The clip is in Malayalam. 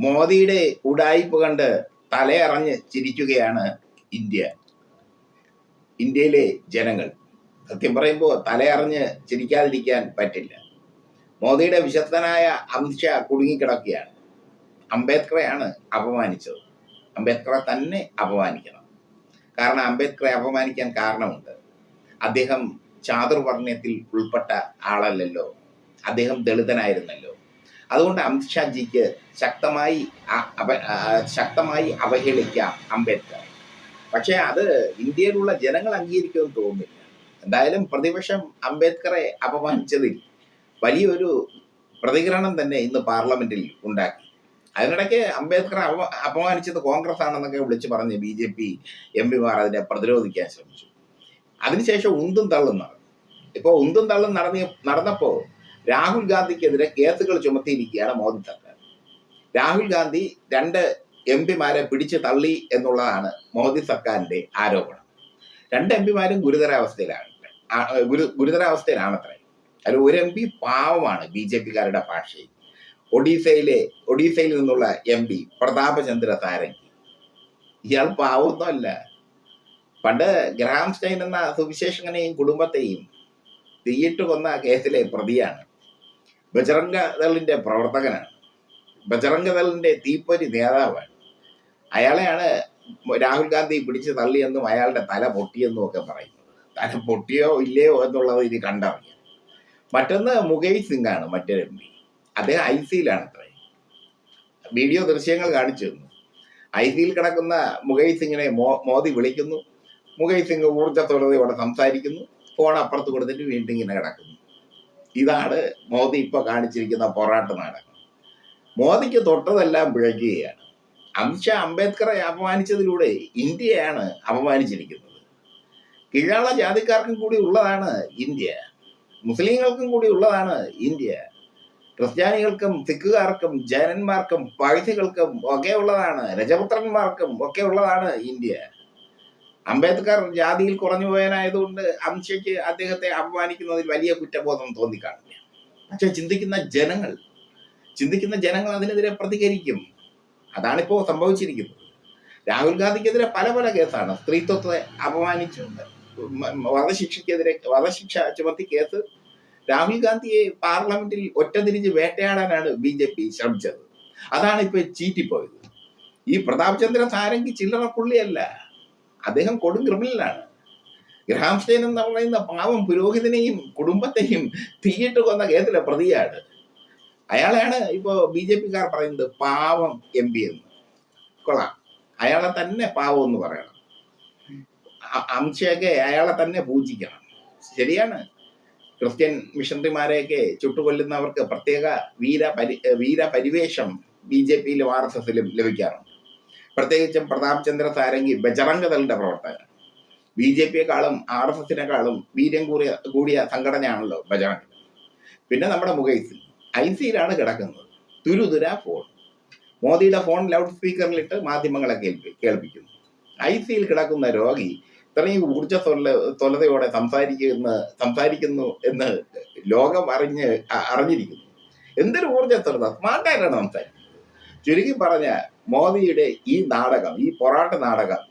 മോദിയുടെ ഉടായിപ്പ് കണ്ട് തലയറഞ്ഞ് ചിരിക്കുകയാണ് ഇന്ത്യ. ഇന്ത്യയിലെ ജനങ്ങൾ. സത്യം പറയുമ്പോൾ തലയറിഞ്ഞ് ചിരിക്കാതിരിക്കാൻ പറ്റില്ല. മോദിയുടെ വിശസ്തനായ അമിത്ഷാ കുടുങ്ങിക്കിടക്കുകയാണ്. അംബേദ്കറെയാണ് അപമാനിച്ചത്. അംബേദ്കറെ തന്നെ അപമാനിക്കണം. കാരണം അംബേദ്കറെ അപമാനിക്കാൻ കാരണമുണ്ട്. അദ്ദേഹം ചാതുർവർണയത്തിൽ ഉൾപ്പെട്ട ആളല്ലല്ലോ. അദ്ദേഹം ദളിതനായിരുന്നല്ലോ. അതുകൊണ്ട് അമിത്ഷാജിക്ക് ശക്തമായി ശക്തമായി അവഹേളിക്കാം അംബേദ്കർ. പക്ഷേ അത് ഇന്ത്യയിലുള്ള ജനങ്ങൾ അംഗീകരിക്കുമെന്ന് തോന്നുന്നില്ല. എന്തായാലും പ്രതിപക്ഷം അംബേദ്കറെ അപമാനിച്ചതിൽ വലിയൊരു പ്രതികരണം തന്നെ ഇന്ന് പാർലമെന്റിൽ ഉണ്ടാക്കി. അതിനിടയ്ക്ക് അംബേദ്കറെ അപ അപമാനിച്ചത് കോൺഗ്രസ് ആണെന്നൊക്കെ വിളിച്ചു പറഞ്ഞ് ബി ജെ പി എം പിമാർ അതിനെ പ്രതിരോധിക്കാൻ ശ്രമിച്ചു. അതിനുശേഷം ഉന്തും തള്ളും നടന്നു. ഇപ്പോൾ ഉന്തും തള്ളും നടന്ന നടന്നപ്പോൾ രാഹുൽ ഗാന്ധിക്കെതിരെ കേസുകൾ ചുമത്തിയിരിക്കുകയാണ് മോദി സർക്കാർ. രാഹുൽ ഗാന്ധി രണ്ട് എം പിമാരെ പിടിച്ചു തള്ളി എന്നുള്ളതാണ് മോദി സർക്കാരിന്റെ ആരോപണം. രണ്ട് എം പിമാരും ഗുരുതരാവസ്ഥയിലാണ്. ഗുരു ഗുരുതരാവസ്ഥയിലാണത്രേ. അതിൽ ഒരു എം പി പാവമാണ് ബി ജെ പിക്കാരുടെ ഭാഷയിൽ. ഒഡീസയിലെ ഒഡീസയിൽ നിന്നുള്ള എം പി പ്രതാപചന്ദ്ര താരങ്കി ഇയാൾ പാവമൊന്നുമല്ല പണ്ട് ഗ്രാം സ്റ്റൈൻ എന്ന സുവിശേഷകനെയും കുടുംബത്തെയും തീയിട്ട് കൊന്ന കേസിലെ പ്രതിയാണ്. ബജറംഗ ദളിന്റെ പ്രവർത്തകനാണ്. ബജറംഗ ദളിന്റെ തീപ്പൊരി നേതാവാണ്. അയാളെയാണ് രാഹുൽ ഗാന്ധി പിടിച്ച് തള്ളിയെന്നും അയാളുടെ തല പൊട്ടിയെന്നും ഒക്കെ പറയുന്നത്. തല പൊട്ടിയോ ഇല്ലയോ എന്നുള്ളത് ഇനി കണ്ടറിയാം. മറ്റൊന്ന് മുകേഷ് സിംഗ് ആണ് മറ്റൊരു എം പി. അദ്ദേഹം ഐ സിയിലാണ് അത്രേ വീഡിയോ ദൃശ്യങ്ങൾ കാണിച്ചു തന്നു. ഐ സിയിൽ കിടക്കുന്ന മുകേഷ് സിംഗിനെ മോദി വിളിക്കുന്നു. മുകേഷ് സിംഗ് ഊർജത്തോടെ ഇവിടെ സംസാരിക്കുന്നു. ഫോൺ അപ്പുറത്ത് കൊടുത്തിട്ട് വീണ്ടും ഇങ്ങനെ കിടക്കുന്നു. ഇതാണ് മോദി ഇപ്പൊ കാണിച്ചിരിക്കുന്ന പോരാട്ട നാടകം. മോദിക്ക് തൊട്ടതെല്ലാം പിഴയ്ക്കുകയാണ്. അമിത്ഷാ അംബേദ്കറെ അപമാനിച്ചതിലൂടെ ഇന്ത്യയാണ് അപമാനിച്ചിരിക്കുന്നത്. കീഴാള ജാതിക്കാർക്കും കൂടി ഉള്ളതാണ് ഇന്ത്യ. മുസ്ലിങ്ങൾക്കും കൂടി ഉള്ളതാണ് ഇന്ത്യ. ക്രിസ്ത്യാനികൾക്കും സിഖുകാർക്കും ജൈനന്മാർക്കും പഴുതികൾക്കും ഒക്കെ ഉള്ളതാണ് രജപുത്രന്മാർക്കും ഒക്കെ ഉള്ളതാണ് ഇന്ത്യ. അംബേദ്കർ ജാതിയിൽ കുറഞ്ഞു പോയനായതുകൊണ്ട് അംശയ്ക്ക് അദ്ദേഹത്തെ അപമാനിക്കുന്നതിൽ വലിയ കുറ്റബോധം തോന്നിക്കാണില്ല. പക്ഷെ ചിന്തിക്കുന്ന ജനങ്ങൾ ചിന്തിക്കുന്ന ജനങ്ങൾ അതിനെതിരെ പ്രതികരിക്കും. അതാണിപ്പോ സംഭവിച്ചിരിക്കുന്നത്. രാഹുൽ ഗാന്ധിക്കെതിരെ പല പല കേസാണ്. സ്ത്രീത്വത്തെ മ- വധശിക്ഷയ്ക്കെതിരെ വധശിക്ഷ ചുമത്തി കേസ്. രാഹുൽ ഗാന്ധിയെ പാർലമെന്റിൽ ഒറ്റതിരിഞ്ഞ് വേട്ടയാടാനാണ് ബി ജെ പി ശ്രമിച്ചത്. അതാണ് ഇപ്പൊ ചീറ്റിപ്പോയത്. ഈ പ്രതാപ് ചന്ദ്ര സാരംഗി ചില്ലറ പുള്ളിയല്ല. അദ്ദേഹം കൊടും ക്രിമിനലാണ്. ഗ്രഹാംസ്റ്റൈൻ എന്ന് പറയുന്ന പാവം പുരോഹിതനെയും കുടുംബത്തെയും തീയിട്ട് കൊന്ന കേസിലെ പ്രതിയാണ്. അയാളെയാണ് ഇപ്പോൾ ബി ജെ പിക്കാർ പറയുന്നത് പാവം എം പി എന്ന്. കൊള്ളാം. അയാളെ തന്നെ പാവം എന്ന് പറയണം. അംശയൊക്കെ അയാളെ തന്നെ പൂജിക്കണം. ശരിയാണ്. ക്രിസ്ത്യൻ മിഷണറിമാരെയൊക്കെ ചുട്ടുകൊല്ലുന്നവർക്ക് പ്രത്യേക വീര പരി വീര പരിവേഷം ബി ജെ പിയിലും ആർ എസ് എസിലും ലഭിക്കാറുണ്ട്. പ്രത്യേകിച്ചും പ്രതാപ് ചന്ദ്ര സാരംഗി ബജറംഗദളിന്റെ പ്രവർത്തകൻ. ബി ജെ പിയെക്കാളും ആർ എസ് എസിനെക്കാളും വീര്യം കൂടിയ കൂടിയ സംഘടനയാണല്ലോ ബജറംഗ് പിന്നെ നമ്മുടെ മുഖൈസ് ഐ സിയിലാണ് കിടക്കുന്നത്. തുരുതുര ഫോൺ. മോദിയുടെ ഫോൺ ലൗഡ് സ്പീക്കറിലിട്ട് മാധ്യമങ്ങളെ കേൾപ്പി കേൾപ്പിക്കുന്നു. ഐ സിയിൽ കിടക്കുന്ന രോഗി ഇത്രയും ഊർജ തൊലതയോടെ സംസാരിക്കുന്ന സംസാരിക്കുന്നു എന്ന് ലോകം അറിഞ്ഞ് അറിഞ്ഞിരിക്കുന്നു. എന്തൊരു ഊർജത്വരത സ്മാർട്ടായിട്ടാണ് സംസാരിക്കുന്നത്. ചുരുക്കി പറഞ്ഞ മോദിയുടെ ഈ നാടകം ഈ പൊറാട്ട് നാടകം.